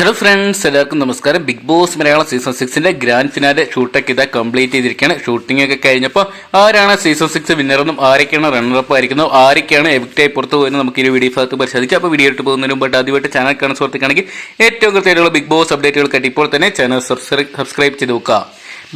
Hello friends എല്ലാവർക്കും നമസ്കാരം. Bigg Boss Malayalam season സിക്സിന്റെ ഗ്രാൻഡ് ഫിനാലെ ഷൂട്ടൊക്കെ ഇതാ കംപ്ലീറ്റ് ചെയ്തിരിക്കുകയാണ്. ഷൂട്ടിംഗ് ഒക്കെ കഴിഞ്ഞപ്പോൾ ആരാണ് സീസൺ സിക്സ് വിന്നറെന്നും ആരൊക്കെയാണ് റണ്ണറപ്പ് ആയിരിക്കുന്നത് ആരൊക്കെയാണ് എവിക്റ്റായി പുറത്തു പോയെന്ന് നമുക്ക് ഈ വീഡിയോ ഭാഗത്ത് പരിശോധിക്കാം. അപ്പോൾ വീഡിയോ ഇട്ട് പോകുന്നതിന് മുമ്പ് ആദ്യമായിട്ട് ചാനൽ കാണാൻ സുഹൃത്തുക്കാണെങ്കിൽ ഏറ്റവും കൃത്യമായിട്ടുള്ള ബിഗ് ബോസ് അപ്ഡേറ്റുകൾക്കായിട്ട് ഇപ്പോൾ തന്നെ ചാനൽ സബ്സ്ക്രൈബ് ചെയ്ത് നോക്കുക.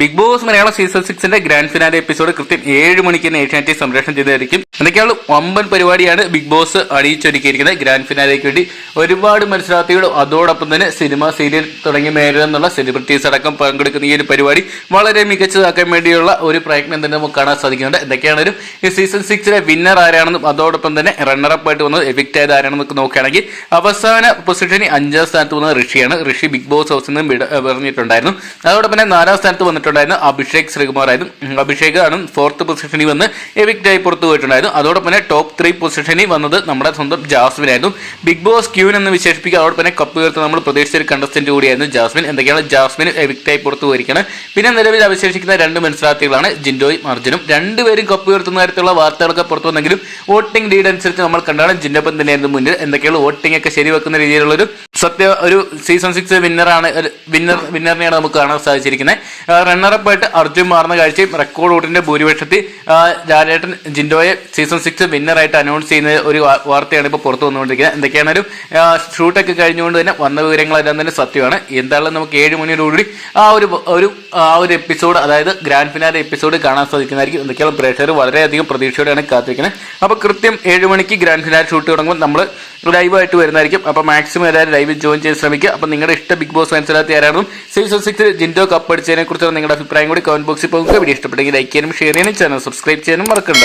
ബിഗ് ബോസ് മലയാളം സീസൺ സിക്സിന്റെ ഗ്രാൻഡ് ഫിനാലെ എപ്പിസോഡ് കൃത്യം ഏഴ് മണിക്ക് ഏഷ്യാനെറ്റിൽ സംപ്രേഷണം ചെയ്തായിരിക്കും എന്തൊക്കെയാണ് വമ്പൻ പരിപാടിയാണ് ബിഗ് ബോസ് അണിയിച്ചൊരുക്കിയിരിക്കുന്നത്. ഗ്രാൻഡ് ഫിനാലേക്ക് വേണ്ടി ഒരുപാട് മത്സരാർത്ഥികളും അതോടൊപ്പം തന്നെ സിനിമ സീരിയൽ തുടങ്ങിയ മേഖല എന്നുള്ള സെലിബ്രിറ്റീസ് അടക്കം പങ്കെടുക്കുന്ന ഈ ഒരു പരിപാടി വളരെ മികച്ചതാക്കാൻ വേണ്ടിയുള്ള ഒരു പ്രയത്നം തന്നെ നമുക്ക് കാണാൻ സാധിക്കുന്നുണ്ട്. എന്തൊക്കെയാണെങ്കിലും ഈ സീസൺ സിക്സിലെ വിന്നർ ആരാണെന്നും അതോടൊപ്പം തന്നെ റണ്ണറപ്പ് ആയിട്ട് വന്നത് എഫിക്റ്റ് ആയത് ആരാണെന്നൊക്കെ നോക്കുകയാണെങ്കിൽ അവസാന പൊസിഷനിൽ അഞ്ചാം സ്ഥാനത്ത് വന്നത് ഋഷിയാണ്. ഋഷി ബിഗ് ബോസ് ഹൗസിൽ നിന്നും പറഞ്ഞിട്ടുണ്ടായിരുന്നു അതോടൊപ്പം തന്നെ നാലാം സ്ഥാനത്ത് വന്നിട്ടുണ്ടായിരുന്നു അഭിഷേക് ശ്രീകുമാർ ആയിരുന്നു അഭിഷേക് ആണ് ഫോർത്ത് പൊസിഷനിൽ വന്ന് എവിക്റ്റ് ആയി പുറത്തു പോയിട്ടുണ്ടായിരുന്നു. അതോടൊപ്പം തന്നെ ടോപ്പ് ത്രീ പൊസിഷനിൽ വന്നത് നമ്മുടെ സ്വന്തം ജാസ്മിൻ ആയിരുന്നു. ബിഗ് ബോസ് ക്യൂൻ എന്ന് വിശേഷിപ്പിക്കുക. അതോടൊപ്പം തന്നെ കപ്പ് ഉയർത്ത് നമ്മൾ പ്രതീക്ഷിച്ച ഒരു കണ്ടസ്റ്റന്റ് കൂടിയായിരുന്നു ജാസ്മിൻ. എന്തൊക്കെയാണ് ജാസ്മിൻ ആയി പുറത്തു പോയിരിക്കുന്നത് പിന്നെ നിലവിൽ അവശേഷിക്കുന്ന രണ്ട് മത്സരാർത്ഥികളാണ് ജിൻഡോയും അർജുനും. രണ്ടുപേരും കപ്പ് ഉയർത്തുന്ന തരത്തിലുള്ള വാർത്തകളൊക്കെ പുറത്തു വന്നെങ്കിലും വോട്ടിംഗ് ലീഡ് അനുസരിച്ച് നമ്മൾ കണ്ടാണ് ജിന്നപ്പൻ തന്നെയായിരുന്നു മുന്നിൽ. എന്തൊക്കെയുള്ള വോട്ടിംഗ് ഒക്കെ ശരിവെക്കുന്ന രീതിയിലുള്ള ഒരു സത്യ ഒരു സീസൺ സിക്സ് വിന്നറാണ് വിന്നർ വിന്നറിനെയാണ് നമുക്ക് കാണാൻ സാധിച്ചിരിക്കുന്നത് റണ്ണറപ്പ് ആയിട്ട് അർജുൻ മാറുന്ന കാഴ്ചയും റെക്കോർഡ് വോട്ടിന്റെ ഭൂരിപക്ഷത്തിൽ ജാലേട്ടൻ ജിൻഡോയെ സീസൺ സിക്സ് വിന്നറായിട്ട് അനൗൺസ് ചെയ്യുന്ന ഒരു വാർത്തയാണ് ഇപ്പോൾ പുറത്തു വന്നുകൊണ്ടിരിക്കുന്നത് എന്തൊക്കെയാണെങ്കിലും ഷൂട്ടൊക്കെ കഴിഞ്ഞുകൊണ്ട് തന്നെ വന്ന വിവരങ്ങളെല്ലാം തന്നെ സത്യമാണ്. എന്തായാലും നമുക്ക് ഏഴ് മണിയോടുകൂടി ആ ഒരു ഒരു ആ ഒരു എപ്പിസോഡ് അതായത് ഗ്രാൻഡ് ഫിനാലെ എപ്പിസോഡ് കാണാൻ സാധിക്കുന്നതായിരിക്കും. എന്തൊക്കെയാണ് പ്രേക്ഷകർ വളരെയധികം പ്രതീക്ഷയോടെയാണ് കാത്തിരിക്കുന്നത് അപ്പോൾ കൃത്യം ഏഴ് മണിക്ക് ഗ്രാൻഡ് ഫിനാലെ ഷൂട്ട് തുടങ്ങുമ്പോൾ നമ്മൾ ലൈവായിട്ട് വരുന്നതായിരിക്കും. അപ്പോൾ മാക്സിമം എല്ലാവരും ലൈവിൽ ജോയിൻ ചെയ്യാൻ ശ്രമിക്കുക. അപ്പോൾ നിങ്ങളുടെ ഇഷ്ട ബിഗ് ബോസ് മനസ്സിലാത്തി ആരാണെന്നും സീസൺ സിക്സ് ജിൻഡോ കപ്പ് അടിച്ചതിനെ കുറിച്ചുള്ള നിങ്ങളുടെ അഭിപ്രായം കൂടി കമന്റ് ബോക്സിൽ പോകുക. വീഡിയോ ഇഷ്ടപ്പെട്ടെങ്കിൽ ലൈക്ക് ചെയ്യാനും ഷെയർ ചെയ്യാനും ചാനൽ സബ്സ്ക്രൈബ് ചെയ്യാനും മറക്കണ്ട.